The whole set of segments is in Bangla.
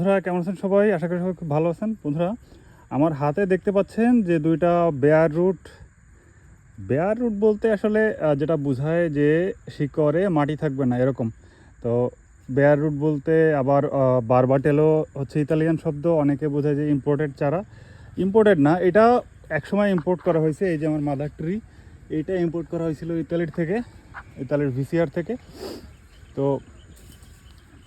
বন্ধুরা, কেমন আছেন সবাই? আশা করি সবাই খুব ভালো আছেন। বন্ধুরা, আমার হাতে দেখতে পাচ্ছেন যে দুইটা বেয়ার রুট বেয়ার রুট বলতে আসলে যেটা বোঝায় যে শিকড়ে মাটি থাকবে না, এরকম। তো বেয়ার রুট বলতে আবার বারবাটেলও হচ্ছে ইতালিয়ান শব্দ, অনেকে বোঝায় যে ইম্পোর্টেড চারা। ইম্পোর্টেড না, এটা একসময় ইম্পোর্ট করা হয়েছে, এই যে আমার মাদার ট্রি এইটা ইম্পোর্ট করা হয়েছিল ইতালির থেকে, ইতালির ভিসিআর থেকে। তো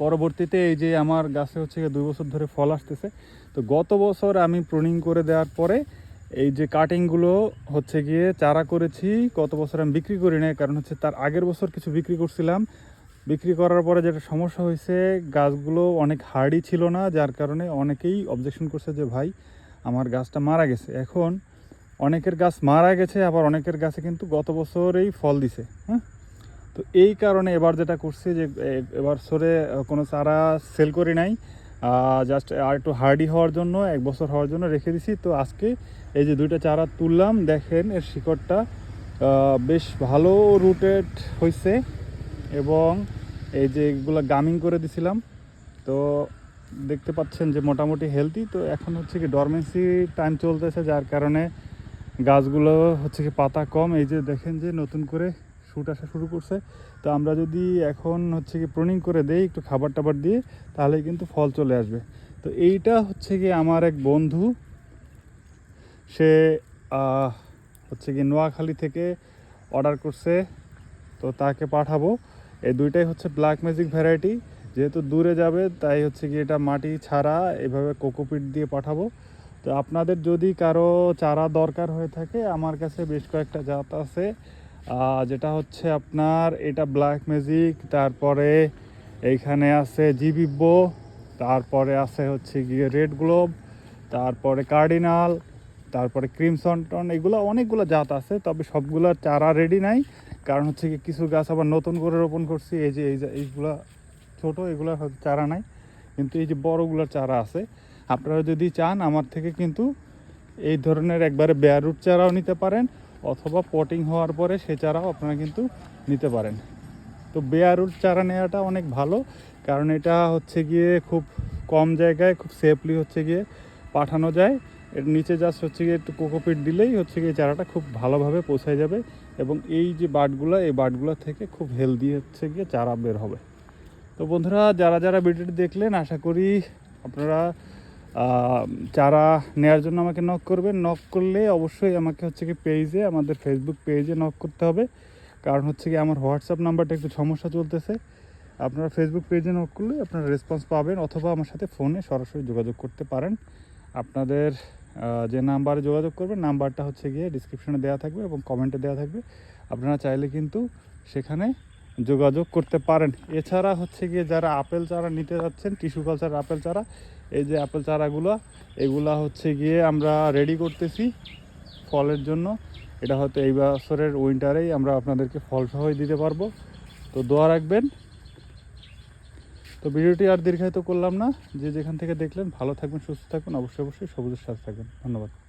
পরবর্তীতে এই যে আমার গাছে হচ্ছে দুই বছর ধরে ফল আসতেছে, তো গত বছর আমি প্রুনিং করে দেওয়ার পরে এই যে কাটিংগুলো হচ্ছে গিয়ে চারা করেছি, গত বছর আমি বিক্রি করি নাই, কারণ হচ্ছে তার আগের বছর কিছু বিক্রি করছিলাম। বিক্রি করার পরে যেটা সমস্যা হয়েছে, গাছগুলো অনেক হার্ডই ছিল না, যার কারণে অনেকেই অবজেকশন করছে যে, ভাই, আমার গাছটা মারা গেছে। এখন অনেকের গাছ মারা গেছে, আবার অনেকের গাছে কিন্তু গত বছরেই ফল দিছে হ্যাঁ? তো এই কারণে এবার যেটা করছি যে এবার সরে কোনো চারা সেল করি নাই। জাস্ট আর একটু হার্ডি হওয়ার জন্য, এক বছর হওয়ার জন্য রেখে দিছি। তো আজকে এই যে দুইটা চারা তুললাম, দেখেন এর শিকড়টা বেশ ভালো রুটেড হয়েছে এবং এই যে এগুলো গামিং করে দিছিলাম। তো দেখতে পাচ্ছেন যে মোটামুটি হেলদি তো এখন হচ্ছে কি ডরমেন্সি টাইম চলতেছে, যার কারণে গাছগুলো হচ্ছে কি পাতা কম। এই যে দেখেন যে নতুন করে শুট আসা শুরু করছে। তো আমরা যদি এখন হচ্ছে কি প্রুনিং করে দেই একটু খাবার টাবার দিয়ে, তাহলে কিন্তু ফল চলে আসবে। তো এইটা হচ্ছে কি আমার এক বন্ধু। সে হচ্ছে কি নোয়াখালী থেকে অর্ডার করছে। তো তাকে পাঠাবো। এই দুইটাই হচ্ছে ব্ল্যাক ম্যাজিক ভ্যারাইটি যেহেতু দূরে যাবে, তাই হচ্ছে কি এটা মাটি ছাড়া এভাবে কোকোপিট দিয়ে পাঠাবো। তো আপনাদের যদি কারও চারা দরকার হয়ে থাকে, আমার কাছে বেশ কয়েকটা জাত আছে। যেটা হচ্ছে আপনার, এটা ব্ল্যাক ম্যাজিক তারপরে এইখানে আছে জিবিব্বো তারপরে আছে হচ্ছে গিয়ে রেড গ্লোব তারপরে কার্ডিনাল তারপরে ক্রিমসন টন এগুলো অনেকগুলো জাত আছে, তবে সবগুলোর চারা রেডি নাই। কারণ হচ্ছে কি কিছু গাছ আবার নতুন করে রোপণ করছি, এই যে এই যে, এইগুলা ছোট, এগুলো চারা নাই, কিন্তু এই যে বড়গুলোর চারা আছে। আপনারা যদি চান, আমার থেকে কিন্তু এই ধরনের একবারে বেয়ারুট চারাও নিতে পারেন। অথবা পটিং হওয়ার পরে সে চারাও আপনারা কিন্তু নিতে পারেন। তো বেয়ার রুট চারা নেওয়াটা অনেক ভালো, কারণ এটা হচ্ছে গিয়ে খুব কম জায়গায়, খুব সেফলি হচ্ছে গিয়ে পাঠানো যায়। এর নিচে জাস্ট হচ্ছে গিয়ে একটু কোকোপিট দিলেই হচ্ছে গিয়ে চারাটা খুব ভালোভাবে পৌঁছায় যাবে এবং এই যে বাটগুলো, এই বাটগুলো থেকে খুব হেলদি হচ্ছে গিয়ে চারা বের হবে। তো বন্ধুরা, যারা যারা ভিডিওটি দেখলেন, আশা করি আপনারা চারা নেওয়ার জন্য আমাকে নক করবেন নক করলে অবশ্যই আমাকে হচ্ছে কি পেজে আমাদের ফেসবুক পেজে নক করতে হবে। কারণ হচ্ছে কি আমার হোয়াটসঅ্যাপ নাম্বারটা একটু সমস্যা চলতেছে। আপনারা ফেসবুক পেজে নক করলে আপনারা রেসপন্স পাবেন অথবা আমার সাথে ফোনে সরাসরি যোগাযোগ করতে পারেন। আপনাদের যে নাম্বারে যোগাযোগ করবেন নাম্বারটা হচ্ছে গিয়ে ডিসক্রিপশনে দেওয়া থাকবে এবং কমেন্টে দেওয়া থাকবে। আপনারা চাইলে কিন্তু সেখানে যোগাযোগ করতে পারেন। এছাড়া হচ্ছে গিয়ে যারা আপেল চারা নিতে যাচ্ছেন, টিস্যু কালচার আপেল চারা, এই যে আপেল চারাগুলো, এগুলা হচ্ছে গিয়ে আমরা রেডি করতেছি ফলের জন্য। এটা হয়তো এই বছরের উইন্টারেই আমরা আপনাদেরকে ফল সহই দিতে পারব। তো দোয়া রাখবেন। তো ভিডিওটি আর দীর্ঘায়িত করলাম না। যে যেখান থেকে দেখলেন, ভালো থাকবেন, সুস্থ থাকবেন, অবশ্যই অবশ্যই সবুজের সাথে থাকবেন। ধন্যবাদ।